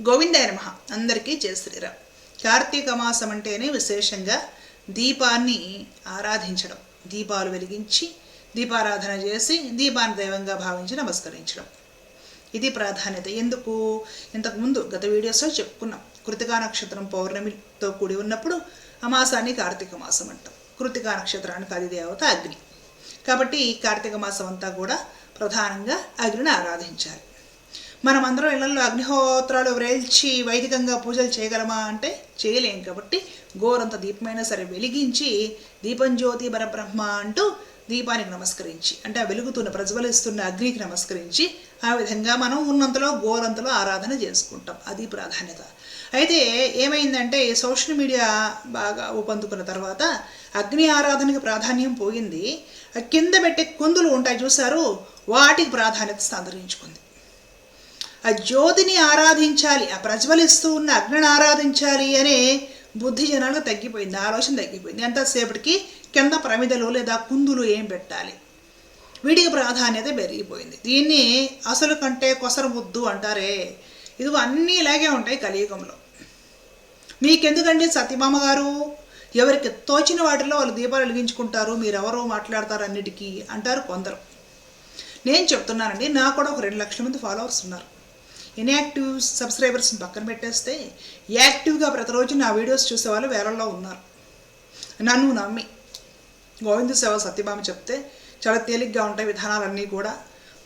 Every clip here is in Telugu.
గోవిందాయ నమ. అందరికీ జయ శ్రీరామ్. కార్తీక మాసం అంటేనే విశేషంగా దీపాన్ని ఆరాధించడం. దీపాలు వెలిగించి దీపారాధన చేసి దీపాన్ని దైవంగా భావించి నమస్కరించడం. ఇది ప్రాధాన్యత. ఎందుకు? ఇంతకుముందు గత వీడియోస్లో చెప్పుకున్నాం. కృతికా నక్షత్రం పౌర్ణమితో కూడి ఉన్నప్పుడు అమాసాన్ని కార్తీక మాసం అంటాం. కృతికా నక్షత్రానికి అది దేవత అగ్ని. కాబట్టి ఈ కార్తీక మాసం అంతా కూడా ప్రధానంగా అగ్నిని ఆరాధించాలి. మనం అందరం ఇళ్ళలో అగ్నిహోత్రాలు వ్రేల్చి వైదికంగా పూజలు చేయగలమా అంటే చేయలేం కాబట్టి గోరంత దీపమైనా సరే వెలిగించి దీపం జ్యోతి పరబ్రహ్మ అంటూ దీపానికి నమస్కరించి అంటే ఆ వెలుగుతున్న ప్రజ్వలిస్తున్న అగ్నికి నమస్కరించి ఆ విధంగా మనం ఉన్నంతలో గోరంతలో ఆరాధన చేసుకుంటాం. అది ప్రాధాన్యత. అయితే ఏమైందంటే సోషల్ మీడియా బాగా ఊపందుకున్న తర్వాత అగ్ని ఆరాధనకి ప్రాధాన్యం పోయింది. కింద పెట్టే కుందులు ఉంటాయి చూసారు వాటికి ప్రాధాన్యత సంతరించుకుంది ఆ జ్యోతిని ఆరాధించాలి ఆ ప్రజ్వలిస్తూ ఉన్న అగ్నిని ఆరాధించాలి అనే బుద్ధి జనాలకు తగ్గిపోయింది ఆలోచన తగ్గిపోయింది. ఎంతసేపటికి కింద ప్రమిదలు లేదా కుందులు ఏం పెట్టాలి? వీటికి ప్రాధాన్యత పెరిగిపోయింది. దీన్ని అసలు కంటే కొసరు ముద్దు అంటారే. ఇది అన్నీ ఇలాగే ఉంటాయి కలియుగంలో. మీకెందుకండి సత్యమామ గారు? ఎవరికి తోచిన వాటిలో వాళ్ళు దీపాలు వెలిగించుకుంటారు మీరెవరో మాట్లాడతారు అన్నిటికీ అంటారు కొందరు. నేను చెప్తున్నానండి నాకు కూడా ఒక రెండు లక్షల మంది ఫాలోవర్స్ ఉన్నారు. ఇన్యాక్టివ్ సబ్స్క్రైబర్స్ని పక్కన పెట్టేస్తే యాక్టివ్గా ప్రతిరోజు నా వీడియోస్ చూసే వాళ్ళు వేలల్లో ఉన్నారు. నన్ను నమ్మి. గోవింద సేవ సత్యభామ చెప్తే చాలా తేలిగ్గా ఉంటాయి విధానాలన్నీ కూడా.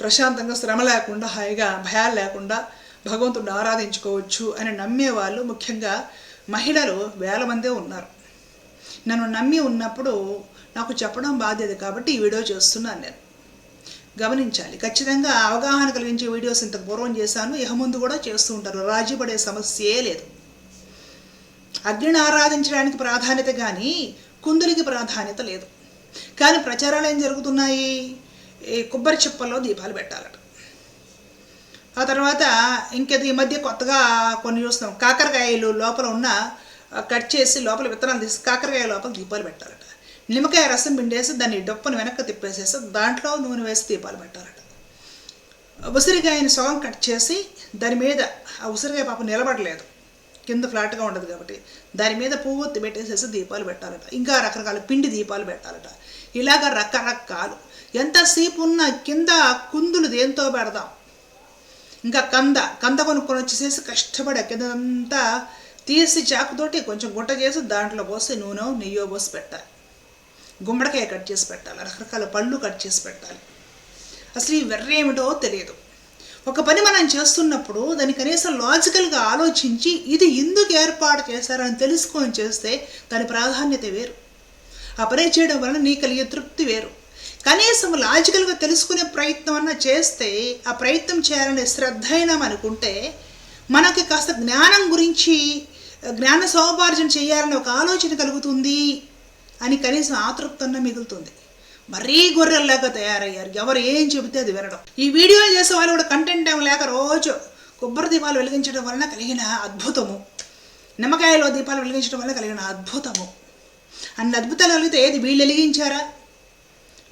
ప్రశాంతంగా శ్రమ లేకుండా హాయిగా భయాలు లేకుండా భగవంతుడిని ఆరాధించుకోవచ్చు అని నమ్మే వాళ్ళు ముఖ్యంగా మహిళలు వేల మందే ఉన్నారు. నన్ను నమ్మి ఉన్నప్పుడు నాకు చెప్పడం బాధ్యత కాబట్టి ఈ వీడియో చేస్తున్నాను నేను. గమనించాలి. ఖచ్చితంగా అవగాహన కలిగించే వీడియోస్ ఇంతకు పూర్వం చేశాను. ఇహ ముందు కూడా చేస్తూ ఉంటారు. రాజీ పడే సమస్యే లేదు. అగ్నిని ఆరాధించడానికి ప్రాధాన్యత కానీ కుందులకి ప్రాధాన్యత లేదు. కానీ ప్రచారాలు ఏం జరుగుతున్నాయి? ఈ కొబ్బరి చిప్పల్లో దీపాలు పెట్టాలట. ఆ తర్వాత ఇంకేది? ఈ మధ్య కొత్తగా కొన్ని చూస్తాం కాకరకాయలు లోపల ఉన్న కట్ చేసి లోపల విత్తనాలు తీసి కాకరకాయ లోపల దీపాలు పెట్టాలట. నిమ్మకాయ రసం పిండేసి దాన్ని డొప్పను వెనక్కి తిప్పేసేసి దాంట్లో నూనె వేసి దీపాలు పెట్టాలట. ఉసిరికాయని సగం కట్ చేసి దాని మీద ఆ ఉసిరికాయ పాప నిలబడలేదు. కింద ఫ్లాట్గా ఉండదు కాబట్టి దాని మీద పువ్వు పెట్టేసేసి దీపాలు పెట్టాలట. ఇంకా రకరకాల పిండి దీపాలు పెట్టాలట. ఇలాగ రకరకాలు. ఎంతసేపు ఉన్న కింద కుందులు దేంతో పెడదాం? ఇంకా కంద కంద కొనుక్కొని వచ్చేసేసి కష్టపడి కిందంతా తీసి చాకుతోటి కొంచెం గుట్ట చేసి దాంట్లో పోసి నూనె నెయ్యో పోసి పెట్టాలి. గుమ్మడికాయ కట్ చేసి పెట్టాలి రకరకాల పళ్ళు కట్ చేసి పెట్టాలి. అసలు ఈ వెర్ర ఏమిటో తెలియదు. ఒక పని మనం చేస్తున్నప్పుడు దాన్ని కనీసం లాజికల్గా ఆలోచించి ఇది ఎందుకు ఏర్పాటు చేశారని తెలుసుకొని చేస్తే దాని ప్రాధాన్యత వేరు. ఆ పని చేయడం వలన నీ కలిగే తృప్తి వేరు. కనీసం లాజికల్గా తెలుసుకునే ప్రయత్నం అన్న చేస్తే ఆ ప్రయత్నం చేయాలనే శ్రద్ధ అయినా అనుకుంటే మనకి కాస్త జ్ఞానం గురించి జ్ఞాన సౌపార్జన చేయాలని ఒక ఆలోచన కలుగుతుంది. అని కనీసం ఆతృప్తన్న మిగులుతుంది. మరీ గొర్రెల్లాగా తయారయ్యారు. ఎవరు ఏం చెబితే అది వినడం. ఈ వీడియోలు చేసే వాళ్ళు కూడా కంటెంట్ ఏం లేక రోజు కొబ్బరి దీపాలు వెలిగించడం వలన కలిగిన అద్భుతము. నిమ్మకాయలో దీపాలు వెలిగించడం వల్ల కలిగిన అద్భుతము. అన్ని అద్భుతాలు కలిగితే ఏది? వీళ్ళు వెలిగించారా?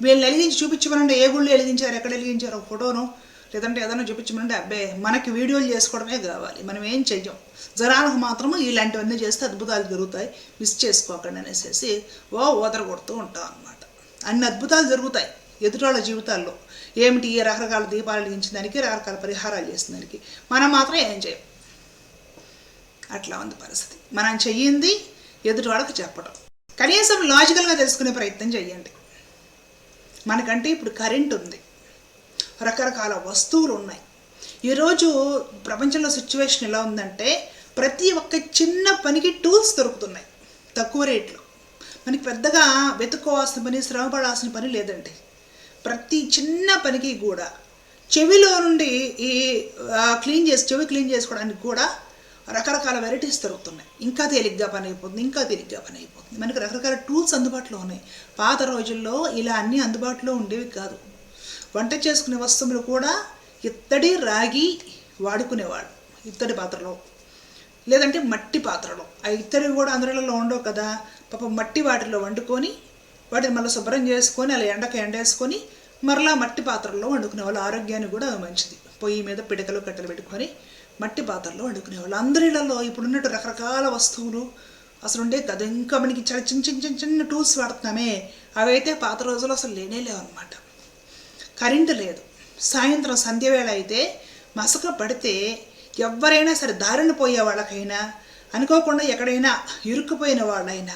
వీళ్ళు వెలిగించి చూపించమనంటే ఏ గుళ్ళు వెలిగించారు? ఎక్కడ వెలిగించారు? ఫోటోను లేదంటే ఏదైనా చూపించమంటే అబ్బే మనకి వీడియోలు చేసుకోవడమే కావాలి. మనం ఏం చెయ్యం? జనాలకు మాత్రము ఇలాంటివన్నీ చేస్తే అద్భుతాలు జరుగుతాయి. మిస్ చేసుకోకండి అనేసి ఓ ఓదర కొడుతూ ఉంటాం అనమాట అన్ని అద్భుతాలు జరుగుతాయి ఎదుటోళ్ళ జీవితాల్లో. ఏమిటి ఈ రకరకాల దీపాలు వెలిగించిన దానికి రకరకాల పరిహారాలు చేసిన దానికి? మనం మాత్రం ఏం చేయం అట్లా ఉంది పరిస్థితి. మనం చెయ్యింది ఎదుటివాళ్ళకి చెప్పడం. కనీసం లాజికల్గా తెలుసుకునే ప్రయత్నం చేయండి మనకంటే ఇప్పుడు కరెంట్ ఉంది. రకరకాల వస్తువులు ఉన్నాయి. ఈరోజు ప్రపంచంలో సిచ్యువేషన్ ఎలా ఉందంటే ప్రతి ఒక్క చిన్న పనికి టూల్స్ దొరుకుతున్నాయి. తక్కువ రేట్లో. మనకి పెద్దగా వెతుక్కోవాల్సిన పని శ్రమపడాల్సిన పని లేదండి. ప్రతి చిన్న పనికి కూడా చెవిలో నుండి ఈ క్లీన్ చేసి చెవి క్లీన్ చేసుకోవడానికి కూడా రకరకాల వెరైటీస్ దొరుకుతున్నాయి. ఇంకా తేలిగ్గా పని అయిపోతుంది ఇంకా తేలిగ్గా పని అయిపోతుంది. మనకి రకరకాల టూల్స్ అందుబాటులో ఉన్నాయి. పాత రోజుల్లో ఇలా అన్నీ అందుబాటులో ఉండేవి కాదు. వంట చేసుకునే వస్తువులు కూడా ఇత్తడి రాగి వాడుకునేవాడు ఇత్తడి పాత్రలో. లేదంటే మట్టి పాత్రలో. ఆ ఇత్తడి కూడా అందరిలో ఉండవు కదా. పాప మట్టి వాటిలో వండుకొని వాటిని మళ్ళీ శుభ్రం చేసుకొని అలా ఎండకు ఎండేసుకొని మరలా మట్టి పాత్రల్లో వండుకునే వాళ్ళు ఆరోగ్యానికి కూడా మంచిది. పొయ్యి మీద పిడకలు కట్టెలు పెట్టుకొని మట్టి పాత్రలో వండుకునేవాళ్ళు. అందరిలలో ఇప్పుడున్నట్టు రకరకాల వస్తువులు అసలు ఉండే కదా. ఇంకా మనకి చాలా చిన్న చిన్న చిన్న చిన్న టూల్స్ వాడుతున్నామే. అవైతే పాత రోజుల్లో అసలు లేనేలేవు అనమాట కరెంటు లేదు. సాయంత్రం సంధ్యవేళ అయితే మసక పడితే ఎవరైనా సరే దారిన పోయే వాళ్ళకైనా అనుకోకుండా ఎక్కడైనా ఇరుక్కుపోయిన వాళ్ళైనా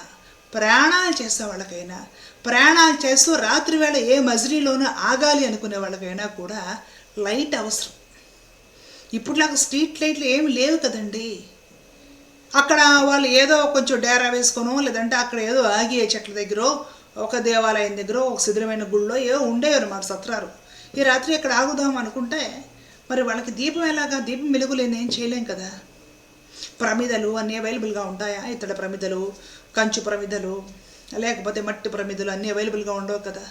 ప్రయాణాలు చేసే వాళ్ళకైనా ప్రయాణాలు చేస్తూ రాత్రి వేళ ఏ మజిలీలోనూ ఆగాలి అనుకునే వాళ్ళకైనా కూడా లైట్ అవసరం. ఇప్పుడులాగా స్ట్రీట్ లైట్లు ఏమి లేవు కదండి. అక్కడ వాళ్ళు ఏదో కొంచెం డేరా వేసుకోనో లేదంటే అక్కడ ఏదో ఆగి చెట్ల దగ్గర ఒక దేవాలయం దగ్గర ఒక శిథిరమైన గుళ్ళో ఏవో ఉండేవి అనమాట సత్రాలు. ఈ రాత్రి ఇక్కడ ఆగుదాం అనుకుంటే మరి వాళ్ళకి దీపం ఎలాగా? దీపం వెలుగులేని ఏం చేయలేం కదా. ప్రమిదలు అన్నీ అవైలబుల్గా ఉంటాయా? ఇతడ ప్రమిదలు కంచు ప్రమిదలు లేకపోతే మట్టి ప్రమిదలు అన్నీ అవైలబుల్గా ఉండవు కదా.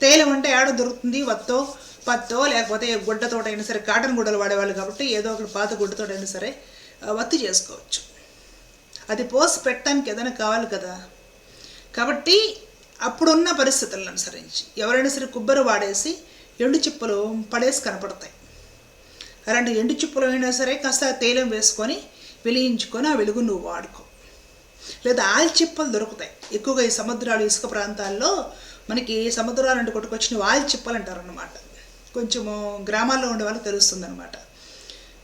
తేలం అంటే ఏడ దొరుకుతుంది? వత్తో పత్తో లేకపోతే గుడ్డతోటైనా సరే కాటన్ గుడ్డలు వాడేవాళ్ళు కాబట్టి ఏదో ఒకటి పాత గుడ్డతోటైనా సరే వత్తి చేసుకోవచ్చు. అది పోసి పెట్టడానికి ఏదైనా కావాలి కదా. కాబట్టి అప్పుడున్న పరిస్థితులను అనుసరించి ఎవరైనా సరే కొబ్బరి వాడేసి ఎండు చిప్పలు పడేసి కనపడతాయి. అలాంటి ఎండు చిప్పలు అయినా సరే కాస్త తైలం వేసుకొని వెలిగించుకొని ఆ వెలుగు నువ్వు వాడుకో. లేదా ఆల్చిప్పలు దొరుకుతాయి. ఎక్కువగా ఈ సముద్రాలు ఇసుక ప్రాంతాల్లో మనకి సముద్రాలు అంటే కొట్టుకొచ్చిన ఆల్చిప్పలు అంటారు అనమాట కొంచెము గ్రామాల్లో ఉండే వాళ్ళకి తెలుస్తుంది అనమాట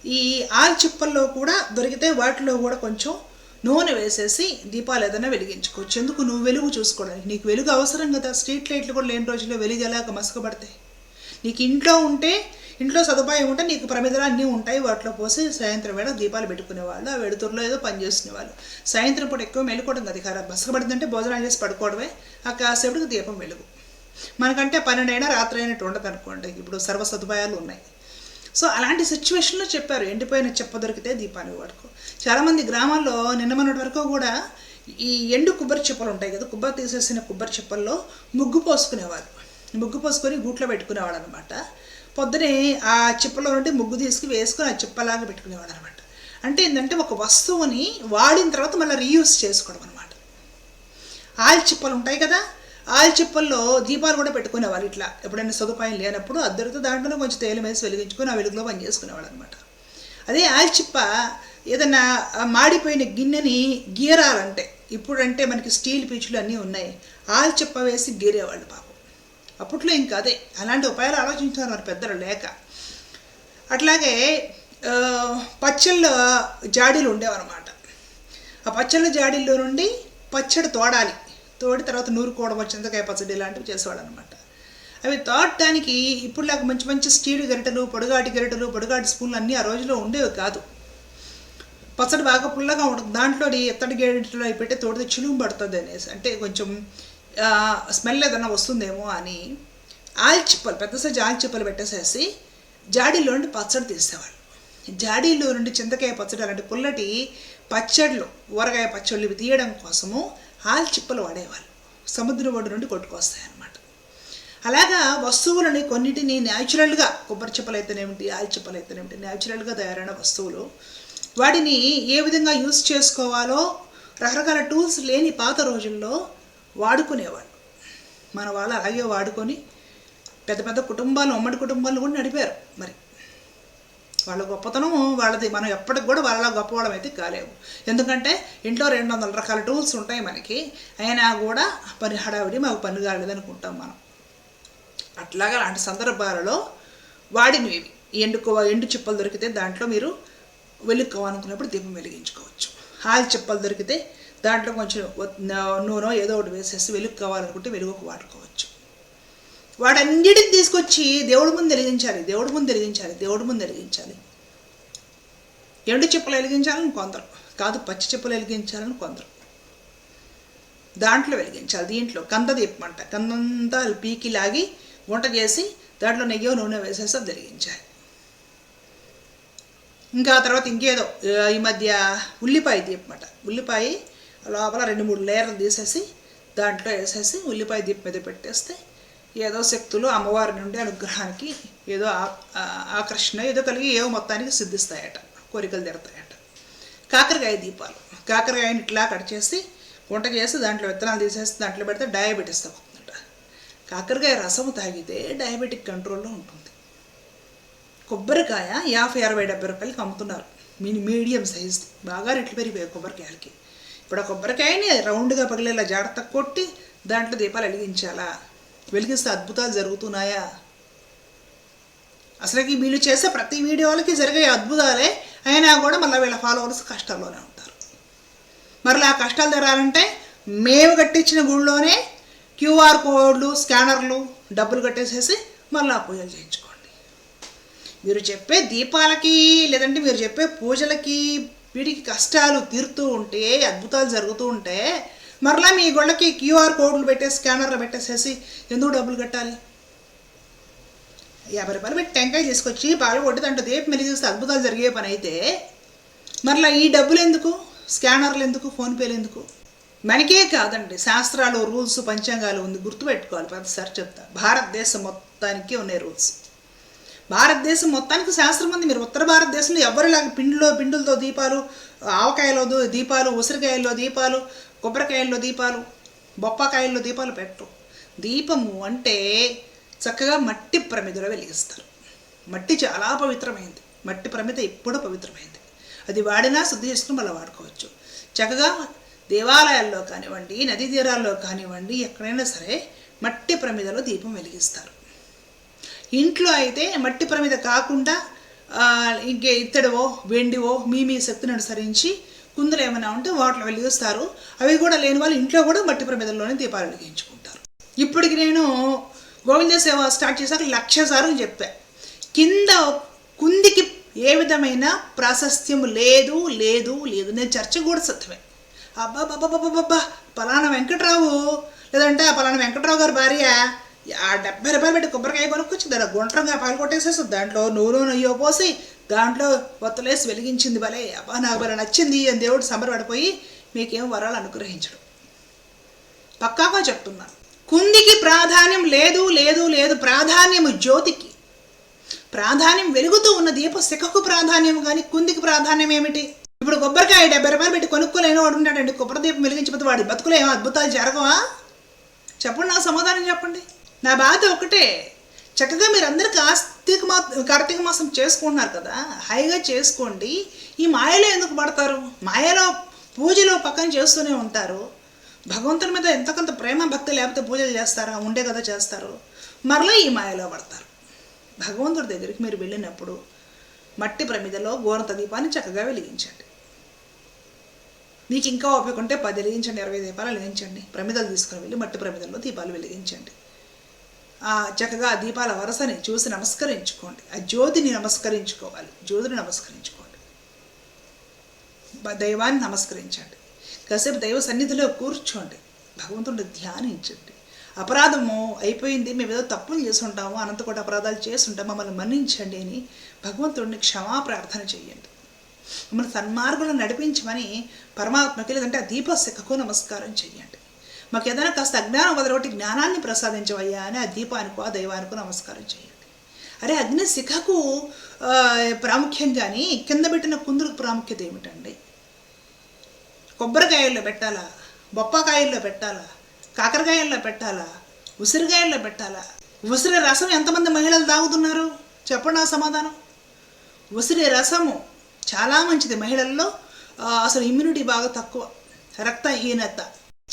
ఈ ఆల్చిప్పల్లో కూడా దొరికితే వాటిలో కూడా కొంచెం నూనె వేసేసి దీపాలు ఏదైనా వెలిగించుకోవచ్చు. ఎందుకు? నువ్వు వెలుగు చూసుకోవడానికి. నీకు వెలుగు అవసరం కదా. స్ట్రీట్ లైట్లు కూడా లేని రోజుల్లో వెలుగు ఎలాగ మసకబడతాయి? నీకు ఇంట్లో ఉంటే ఇంట్లో సదుపాయం ఉంటే నీకు ప్రమిదలు అన్నీ ఉంటాయి. వాటిలో పోసి సాయంత్రం వేళ దీపాలు పెట్టుకునేవాళ్ళు. ఆ వెడుతురులో ఏదో పనిచేసుకునేవాళ్ళు సాయంత్రం పూట ఎక్కువ మెలుకోవడం కదా. కదా బసకబడిందంటే భోజనాలు చేసి పడుకోవడమే. ఆ కాసేపటికి దీపం వెలుగు. మనకంటే పన్నెండైనా రాత్రి అయినట్టు ఉండదు అనుకోండి ఇప్పుడు సర్వ సదుపాయాలు ఉన్నాయి. సో అలాంటి సిచ్యువేషన్లో చెప్పారు. ఎండిపోయిన చెప్ప దొరికితే దీపాన్ని వాడుకో చాలామంది గ్రామాల్లో నిన్న మొన్నటి వరకు కూడా ఈ ఎండు కొబ్బరి చెప్పలు ఉంటాయి కదా కొబ్బరి తీసేసిన కొబ్బరి చెప్పల్లో ముగ్గు పోసుకునేవారు. ముగ్గు పోసుకొని గూట్లో పెట్టుకునేవాడు అనమాట పొద్దునే ఆ చిప్పలో నుండి ముగ్గు తీసుకు వేసుకొని ఆ చిప్పలాగా పెట్టుకునేవాడు అనమాట అంటే ఏంటంటే ఒక వస్తువుని వాడిన తర్వాత మళ్ళీ రీయూస్ చేసుకోవడం అనమాట ఆయిల్ చిప్పలు ఉంటాయి కదా ఆయిల్ చిప్పల్లో దీపాలు కూడా పెట్టుకునేవాళ్ళు ఇట్లా. ఎప్పుడైనా సదుపాయం లేనప్పుడు అద్దరితో దాంట్లో కొంచెం తేలిం వేసి వెలిగించుకొని ఆ వెలుగులో పని చేసుకునేవాడు అనమాట అదే ఆయిల్ చిప్ప ఏదైనా మాడిపోయిన గిన్నెని గీరాలంటే ఇప్పుడంటే మనకి స్టీల్ పీచులు అన్నీ ఉన్నాయి. ఆయిల్ చిప్ప వేసి గీరేవాళ్ళు పాపం. అప్పట్లో ఇంకా అదే అలాంటి ఉపాయాలు ఆలోచించారు మరి పెద్దలు లేక. అట్లాగే పచ్చళ్ళ జాడీలు ఉండేవన్నమాట. ఆ పచ్చళ్ళ జాడీల్లో నుండి పచ్చడి తోడాలి. తోడి తర్వాత నూరుకోవడం చింతకాయ పచ్చడి ఇలాంటివి చేసేవాడు అనమాట అవి తోడటానికి ఇప్పుడులాగా మంచి మంచి స్టీల్ గరిటలు పొడుగాటి గరిటలు పొడుగాటి స్పూన్లు అన్నీ ఆ రోజుల్లో ఉండేవి కాదు. పచ్చడి బాగా పుల్లగా ఉంటుంది దాంట్లో ఎత్తడి గేడిలో అవి పెట్టి తోడితే చిలుము పడుతుంది అనేసి. అంటే కొంచెం స్మెల్ ఏదైనా వస్తుందేమో అని ఆల్చిప్పలు పెద్ద సైజు ఆల్చిప్పలు పెట్టేసేసి జాడీలో నుండి పచ్చడి తీసేవాళ్ళు. జాడీలో నుండి చింతకాయ పచ్చడి అలాంటి పుల్లటి పచ్చళ్ళు ఊరగాయ పచ్చళ్ళు ఇవి తీయడం కోసము ఆల్చిప్పలు వాడేవాళ్ళు. సముద్రం ఒడ్డు నుండి కొట్టుకొస్తాయి అన్నమాట అలాగా వస్తువులని కొన్నిటిని న్యాచురల్గా కొబ్బరి చిప్పలు అయితేనేమిటి ఆయిల్ చిప్పలు అయితేనేమిటి న్యాచురల్గా తయారైన వస్తువులు వాటిని ఏ విధంగా యూస్ చేసుకోవాలో రకరకాల టూల్స్ లేని పాత రోజుల్లో వాడుకునేవాళ్ళు. మన వాళ్ళు అలాగే వాడుకొని పెద్ద పెద్ద కుటుంబాలు ఉమ్మడి కుటుంబాలు కూడా నడిపారు. మరి వాళ్ళ గొప్పతనం వాళ్ళది. మనం ఎప్పటికి కూడా వాళ్ళ గొప్పవాళ్ళం అయితే కాలేము. ఎందుకంటే ఇంట్లో రెండు వందల రకాల టూల్స్ ఉంటాయి మనకి. అయినా కూడా పని హడావిడి మాకు పని కాలేదు అనుకుంటాం మనం. అట్లాగా అలాంటి సందర్భాలలో వాడినవి. ఇవి ఎండు ఎండు చిప్పలు దొరికితే దాంట్లో మీరు వెలుక్కోవాలనుకున్నప్పుడు దీపం వెలిగించుకోవచ్చు. హాల్ చిప్పలు దొరికితే దాంట్లో కొంచెం నూనె ఏదో ఒకటి వేసేసి వెలుగు కావాలనుకుంటే వెలుగుకు వాడుకోవచ్చు. వాటన్నిటిని తీసుకొచ్చి దేవుడి ముందు వెలిగించాలి దేవుడి ముందు వెలిగించాలి దేవుడి ముందు వెలిగించాలి. ఎండు చెప్పులు వెలిగించాలని కొందరు కాదు పచ్చి చెప్పులు వెలిగించాలని కొందరు. దాంట్లో వెలిగించాలి దీంట్లో కంద దీపమంట కందంతా పీకి లాగి వంట చేసి దాంట్లో నెయ్యో నూనె వేసేసి అది వెలిగించాలి. ఇంకా తర్వాత ఇంకేదో ఈ మధ్య ఉల్లిపాయ దీపమాట. ఉల్లిపాయ లోపల రెండు మూడు లేయర్లు తీసేసి దాంట్లో వేసేసి ఉల్లిపాయ దీపం మీద పెట్టేస్తే ఏదో శక్తులు అమ్మవారి నుండి అనుగ్రహానికి ఏదో ఆ- ఆకర్షణ ఏదో కలిగి ఏవో మొత్తానికి సిద్ధిస్తాయట కోరికలు తీరతాయట. కాకరకాయ దీపాలు. కాకరకాయని ఇట్లా కట్ చేసి వంట చేసి దాంట్లో విత్తనాలు తీసేసి దాంట్లో పెడితే డయాబెటీస్ తగ్గుతుందట. కాకరకాయ రసము తాగితే డయాబెటిక్ కంట్రోల్లో ఉంటుంది. కొబ్బరికాయ యాభై అరవై డెబ్బై రూపాయలకి అమ్ముతున్నారు. మీ మీడియం సైజ్ బాగా రెట్లు పెరిగిపోయాయి కొబ్బరికాయలకి. ఇప్పుడు ఆ కొబ్బరికాయని రౌండ్గా పగిలేలా జాగ్రత్త కొట్టి దాంట్లో దీపాలు వెలిగించాలా? వెలిగిస్తే అద్భుతాలు జరుగుతున్నాయా? అసలుకి వీళ్ళు చేసే ప్రతి వీడియోలకి జరిగే అద్భుతాలే అయినా కూడా మళ్ళీ వీళ్ళ ఫాలోవర్స్ కష్టాల్లోనే ఉంటారు. మరలా ఆ కష్టాలు తెరాలంటే మేము కట్టించిన గుళ్ళోనే క్యూఆర్ కోడ్లు స్కానర్లు డబ్బులు కట్టేసేసి మళ్ళీ ఆ పూజలు చేయించుకోండి. మీరు చెప్పే దీపాలకి లేదంటే మీరు చెప్పే పూజలకి వీడికి కష్టాలు తీరుతూ ఉంటే అద్భుతాలు జరుగుతూ ఉంటే మరలా మీ గొళ్ళకి క్యూఆర్ కోడ్లు పెట్టే స్కానర్లు పెట్టేసేసి ఎందుకు డబ్బులు కట్టాలి? యాభై రూపాయలు పెట్టి టెంకాయ తీసుకొచ్చి పాలు కొట్టి దాంట్లో మెలి చూస్తే అద్భుతాలు జరిగే పని అయితే మరలా ఈ డబ్బులు ఎందుకు? స్కానర్లు ఎందుకు? ఫోన్పేలు ఎందుకు? మనకే కాదండి. శాస్త్రాలు రూల్స్ పంచాంగాలు ఉంది. గుర్తుపెట్టుకోవాలి. ప్రతిసారి చెప్తా. భారతదేశం మొత్తానికి ఉన్నాయి రూల్స్. భారతదేశం మొత్తానికి శాస్త్రం ఉంది. మీరు ఉత్తర భారతదేశంలో ఎవరిలాగా పిండిలో పిండులతో దీపాలు ఆవకాయలో దీపాలు ఉసిరికాయల్లో దీపాలు కొబ్బరికాయల్లో దీపాలు బొప్పకాయల్లో దీపాలు పెట్టరు దీపము అంటే చక్కగా మట్టి ప్రమిదలో వెలిగిస్తారు. మట్టి చాలా పవిత్రమైంది. మట్టి ప్రమిద ఎప్పుడూ పవిత్రమైంది. అది వాడినా శుద్ధి చేసుకుని మళ్ళీ వాడుకోవచ్చు. చక్కగా దేవాలయాల్లో కానివ్వండి నదీ తీరాల్లో కానివ్వండి ఎక్కడైనా సరే మట్టి ప్రమిదలో దీపం వెలిగిస్తారు. ఇంట్లో అయితే మట్టి ప్రమిద కాకుండా ఇంకే ఇత్తడివో వెండివో మీ మీ శక్తిని అనుసరించి కుందులు ఏమైనా ఉంటే వాటిలో వెలిగిస్తారు అవి కూడా లేని వాళ్ళు ఇంట్లో కూడా మట్టి ప్రమిదల్లోనే దీపాలు వెలిగించుకుంటారు. ఇప్పటికి నేను గోవింద సేవ స్టార్ట్ చేశాక లక్ష సార్లు చెప్పా. కింద కుందికి ఏ విధమైన ప్రాశస్త్యం లేదు లేదు లేదు నేను చర్చ కూడా సత్యమే. అబ్బాబ్బాబ్బాబ్బా పలానా వెంకట్రావు. లేదంటే ఆ పలానా వెంకట్రావు గారి భార్య. ఆ డెబ్బై రూపాయలు పెట్టి కొబ్బరికాయ కొనుక్కొచ్చి దాని గుండ్రంగా పాలు కొట్టేసేస్తుంది దాంట్లో నూనె నెయ్యో పోసి దాంట్లో ఒత్తలేసి వెలిగించింది భలే. అబ్బా నాకు భలే నచ్చింది అని దేవుడు సంబరపడిపోయి మీకేం వరాలు అనుగ్రహించడు. పక్కాగా చెప్తున్నాను కుందికి ప్రాధాన్యం లేదు లేదు లేదు ప్రాధాన్యము జ్యోతికి. ప్రాధాన్యం వెలుగుతూ ఉన్న దీప శిఖకు ప్రాధాన్యం కానీ కుందికి ప్రాధాన్యం ఏమిటి? ఇప్పుడు కొబ్బరికాయ డెబ్బై రూపాయలు పెట్టి కొనుక్కోలేని వాడు ఉంటాడండి కొబ్బరి దీపం వెలిగించకపోతే వాడి బతుకులో ఏమో అద్భుతాలు జరగవా? చెప్పండి నా సమాధానం చెప్పండి. నా బాధ ఒకటే. చక్కగా మీరు అందరు కార్తీక మా కార్తీక మాసం చేసుకుంటున్నారు కదా హాయిగా చేసుకోండి. ఈ మాయలో ఎందుకు పడతారు? మాయలో పూజలో పక్కన చేస్తూనే ఉంటారు. భగవంతుని మీద ఎంతకంత ప్రేమ భక్తి లేకపోతే పూజలు చేస్తారా? ఉండే కదా చేస్తారు. మరలా ఈ మాయలో పడతారు. భగవంతుడి దగ్గరికి మీరు వెళ్ళినప్పుడు మట్టి ప్రమిదలో గోరంత దీపాన్ని చక్కగా వెలిగించండి. మీకు ఇంకా ఓపిక ఉంటే పది వెలిగించండి ఇరవై దీపాలు వెలిగించండి. ప్రమిదలు తీసుకుని వెళ్ళి మట్టి ప్రమిదల్లో దీపాలు వెలిగించండి. చక్కగా దీపాల వరసని చూసి నమస్కరించుకోండి. ఆ జ్యోతిని నమస్కరించుకోవాలి. జ్యోతిని నమస్కరించుకోండి. దైవాన్ని నమస్కరించండి. కాసేపు దైవ సన్నిధిలో కూర్చోండి. భగవంతుడిని ధ్యానించండి. అపరాధము అయిపోయింది. మేము ఏదో తప్పులు చేసి ఉంటాము అనంతకోటి అపరాధాలు చేసి మమ్మల్ని మన్నించండి అని భగవంతుడిని క్షమా ప్రార్థన చేయండి మమ్మల్ని సన్మార్గులను నడిపించమని పరమాత్మకి లేదంటే ఆ దీపశిఖకు నమస్కారం చేయండి మాకు ఏదైనా కాస్త అజ్ఞానం వదలగొట్టి జ్ఞానాన్ని ప్రసాదించవయ్యా అని ఆ దీపానికో ఆ దైవానికో నమస్కారం చేయండి. అరే అగ్ని శిఖకు ప్రాముఖ్యం కానీ కింద పెట్టిన కుందులకు ప్రాముఖ్యత ఏమిటండి? కొబ్బరికాయల్లో పెట్టాలా? బొప్పకాయల్లో పెట్టాలా? కాకరకాయల్లో పెట్టాలా? ఉసిరికాయల్లో పెట్టాలా? ఉసిరి రసం ఎంతమంది మహిళలు తాగుతున్నారు? చెప్పండి ఆ సమాధానం. ఉసిరి రసము చాలా మంచిది మహిళల్లో. అసలు ఇమ్యూనిటీ బాగా తక్కువ. రక్తహీనత.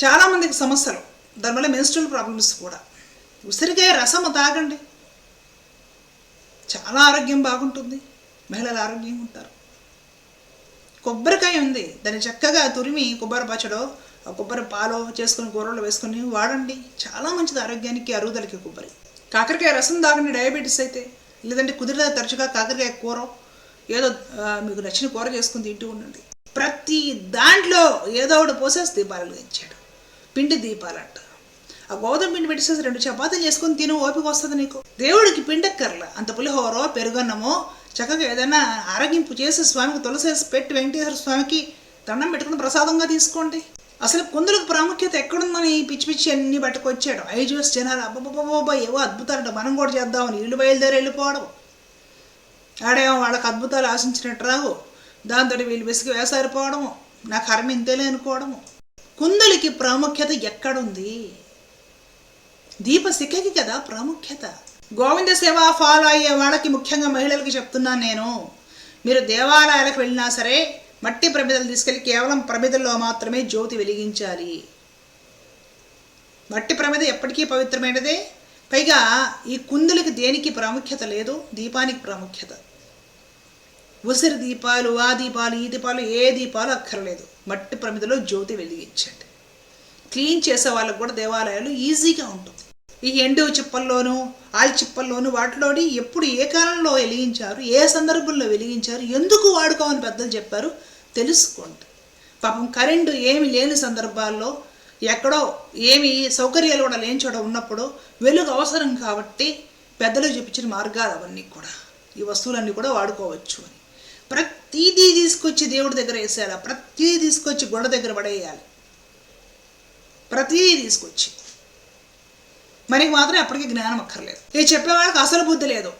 చాలామందికి సమస్యలు. దానివల్ల మెన్స్ట్రల్ ప్రాబ్లమ్స్ కూడా. ఉసిరికాయ రసము తాగండి. చాలా ఆరోగ్యం బాగుంటుంది. మహిళలు ఆరోగ్యంగా ఉంటారు. కొబ్బరికాయ ఉంది. దాన్ని చక్కగా తురిమి కొబ్బరి పచ్చడో ఆ కొబ్బరి పాలో చేసుకుని కూరలో వేసుకొని వాడండి. చాలా మంచిది ఆరోగ్యానికి అరుగుదలకి కొబ్బరి. కాకరకాయ రసం తాగండి డయాబెటీస్ అయితే. లేదంటే కుదిరితే తరచుగా కాకరకాయ కూర ఏదో మీకు నచ్చిన కూర చేసుకుని తింటూ ఉండండి. ప్రతి దాంట్లో ఏదో ఒకటి పోసేసి దీపాలు ఇచ్చాడు పిండి దీపాలంట. ఆ గోధుమ పిండి పెట్టేసేసి రెండు చపాతీలు చేసుకొని తిను ఓపిక వస్తుంది నీకు. దేవుడికి పిండక్కర్ల. అంత పులిహోరో పెరుగన్నమో చక్కగా ఏదైనా ఆరగింపు చేసి స్వామికి తులసేసి పెట్టి వెంకటేశ్వర స్వామికి దండం పెట్టుకుని ప్రసాదంగా తీసుకోండి. అసలు కుందులకు ప్రాముఖ్యత ఎక్కడుందని పిచ్చి పిచ్చి అన్ని పట్టుకొచ్చాడు. అవి జనాలు అబ్బబ్బబ్బబ్బా ఏవో అద్భుతాలంట. మనం కూడా చేద్దామని ఇల్లు బయలుదేరి వెళ్ళిపోవడం. ఆడేమో వాళ్ళకి అద్భుతాలు ఆశించినట్టు రావు. దాంతో వీళ్ళు విసిగి వేసారిపోవడము. నాకు కర్మ ఇంతేలే అనుకోవడము కుందులకి ప్రాముఖ్యత ఎక్కడుంది? దీపశిఖకి కదా ప్రాముఖ్యత. గోవింద సేవ ఫాలో అయ్యే వాళ్ళకి ముఖ్యంగా మహిళలకి చెప్తున్నాను నేను. మీరు దేవాలయాలకు వెళ్ళినా సరే మట్టి ప్రమిదలు తీసుకెళ్ళి కేవలం ప్రమిదల్లో మాత్రమే జ్యోతి వెలిగించాలి. మట్టి ప్రమిద ఎప్పటికీ పవిత్రమైనదే. పైగా ఈ కుందులకి దేనికి ప్రాముఖ్యత లేదు? దీపానికి ప్రాముఖ్యత. ఉసిరి దీపాలు ఆ దీపాలు ఈ దీపాలు ఏ దీపాలు అక్కర్లేదు. మట్టి ప్రమిదలో జ్యోతి వెలిగించండి. క్లీన్ చేసే వాళ్ళకు కూడా దేవాలయాలు ఈజీగా ఉంటుంది. ఈ ఎండు చిప్పల్లోనూ ఆల్ చిప్పల్లోనూ వాటిలోని ఎప్పుడు ఏ కాలంలో వెలిగించారు ఏ సందర్భంలో వెలిగించారు ఎందుకు వాడుకోమని పెద్దలు చెప్పారు తెలుసుకోండి. పాపం కరెంటు ఏమి లేని సందర్భాల్లో ఎక్కడో ఏమి సౌకర్యాలు కూడా లేని చోట ఉన్నప్పుడు వెలుగు అవసరం కాబట్టి పెద్దలు చూపించిన మార్గాలు అవన్నీ కూడా. ఈ వస్తువులన్నీ కూడా వాడుకోవచ్చు అని. ప్రతిదీ తీసుకొచ్చి దేవుడి దగ్గర వేసేయాలి. ప్రతిదీ తీసుకొచ్చి గొడ దగ్గర పడేయాలి. ప్రతిదీ తీసుకొచ్చి. మనకి మాత్రం ఎప్పటికీ జ్ఞానం అక్కర్లేదు. ఇది చెప్పేవాళ్ళకి అసలు బుద్ధి లేదు.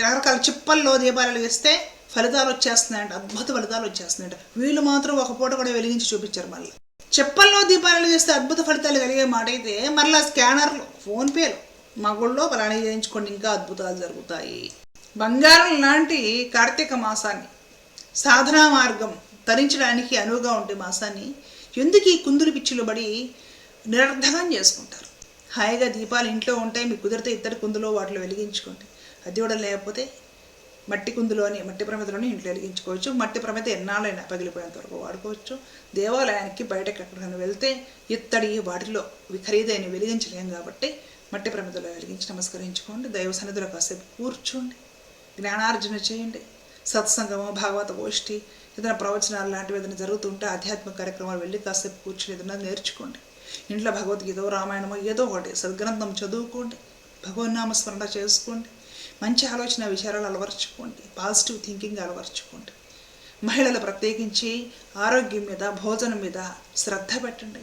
రకరకాల చిప్పల్లో దీపాలు వేస్తే ఫలితాలు వచ్చేస్తున్నాయంట. అద్భుత ఫలితాలు వచ్చేస్తున్నాయంట. వీళ్ళు మాత్రం ఒక పూట కూడా వెలిగించి చూపించారు మళ్ళీ. చెప్పల్లో దీపాలు చేస్తే అద్భుత ఫలితాలు కలిగే మాట అయితే మరలా స్కానర్లు ఫోన్పేలు మా గుళ్ళో పలానా చేయించుకోండి ఇంకా అద్భుతాలు జరుగుతాయి. బంగారం లాంటి కార్తీక మాసాన్ని సాధనా మార్గం తరించడానికి అనువుగా ఉండే మాసాన్ని ఎందుకు ఈ కుందులు పిచ్చులు పడి నిరర్ధకం చేసుకుంటారు? హాయిగా దీపాలు ఇంట్లో ఉంటాయి మీకు కుదిరితే ఇద్దరు కుందులో వాటిలో వెలిగించుకోండి. అది కూడా లేకపోతే మట్టి కుందులోని మట్టి ప్రమిదలోని ఇంట్లో వెలిగించుకోవచ్చు. మట్టి ప్రమిద ఎన్నాళ్ళైనా పగిలిపోయేంత వరకు వాడుకోవచ్చు. దేవాలయానికి బయటకు ఎక్కడికైనా వెళ్తే ఇత్తడి వాటిలో ఇవి ఖరీదైన వెలిగించలేం కాబట్టి మట్టి ప్రమిదలో వెలిగించి నమస్కరించుకోండి. దైవ సన్నిధిలో కాసేపు కూర్చోండి. జ్ఞానార్జన చేయండి. సత్సంగము భాగవత గోష్ఠి ఏదైనా ప్రవచనాలు లాంటివి ఏదైనా జరుగుతుంటే ఆధ్యాత్మిక కార్యక్రమాలు వెళ్ళి కాసేపు కూర్చుని ఏదైనా నేర్చుకోండి. ఇంట్లో భగవద్గీత రామాయణమో ఏదో ఒకటి సద్గ్రంథం చదువుకోండి. భగవన్నామ స్మరణ చేసుకోండి. మంచి ఆలోచన విచారాలు అలవర్చుకోండి. Positive thinking అలవర్చుకోండి. మహిళలు ప్రత్యేకించి ఆరోగ్యం మీద భోజనం మీద శ్రద్ధ పెట్టండి.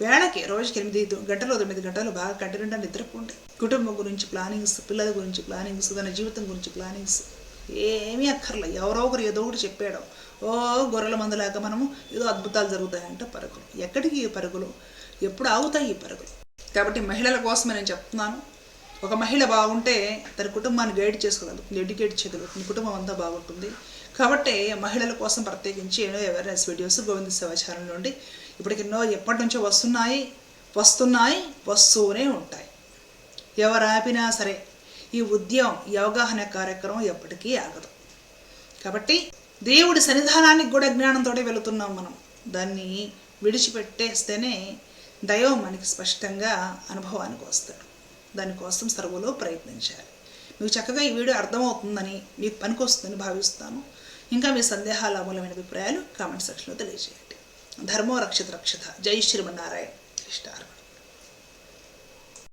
వేళకి రోజుకి ఎనిమిది గంటలు తొమ్మిది గంటలు బాగా కంటి నిండా నిద్రపోండి. కుటుంబం గురించి ప్లానింగ్స్ పిల్లల గురించి ప్లానింగ్స్ తన జీవితం గురించి ప్లానింగ్స్. ఏమీ అక్కర్లే. ఎవరో ఒకరు ఏదో ఒకటి చెప్పాడు. ఓ గొర్రెల మందులాగా మనము ఏదో అద్భుతాలు జరుగుతాయంటే పరుగులు. ఎక్కడికి ఈ పరుగులు? ఎప్పుడు ఆగుతాయి ఈ పరుగులు? కాబట్టి మహిళల కోసమే నేను చెప్తున్నాను. ఒక మహిళ బాగుంటే తన కుటుంబాన్ని గైడ్ చేసుకోగలుగుతుంది ఎడ్యుకేట్ చేయగలుగుతుంది కుటుంబం అంతా బాగుంటుంది. కాబట్టి మహిళల కోసం ప్రత్యేకించి ఎన్నో అవేర్నెస్ వీడియోస్ గోవింద సేవాచారం నుండి ఇప్పటికి ఎన్నో ఎప్పటి నుంచో వస్తున్నాయి వస్తున్నాయి వస్తూనే ఉంటాయి. ఎవరు ఆపినా సరే ఈ ఉద్యమం ఈ అవగాహన కార్యక్రమం ఎప్పటికీ ఆగదు. కాబట్టి దేవుడి సన్నిధానానికి కూడా జ్ఞానంతో వెళుతున్నాం మనం. దాన్ని విడిచిపెట్టేస్తేనే దైవం మనకి స్పష్టంగా అనుభవానికి వస్తాడు. దానికోసం సర్వలో ప్రయత్నించాలి. మీకు చక్కగా ఈ వీడియో అర్థమవుతుందని మీకు పనికొస్తుందని భావిస్తాను. ఇంకా మీ సందేహాల అమూలమైన అభిప్రాయాలు కామెంట్ సెక్షన్లో తెలియజేయండి. ధర్మో రక్షిత రక్షిత. జై శ్రీమన్నారాయణ. కృష్ణార్పణ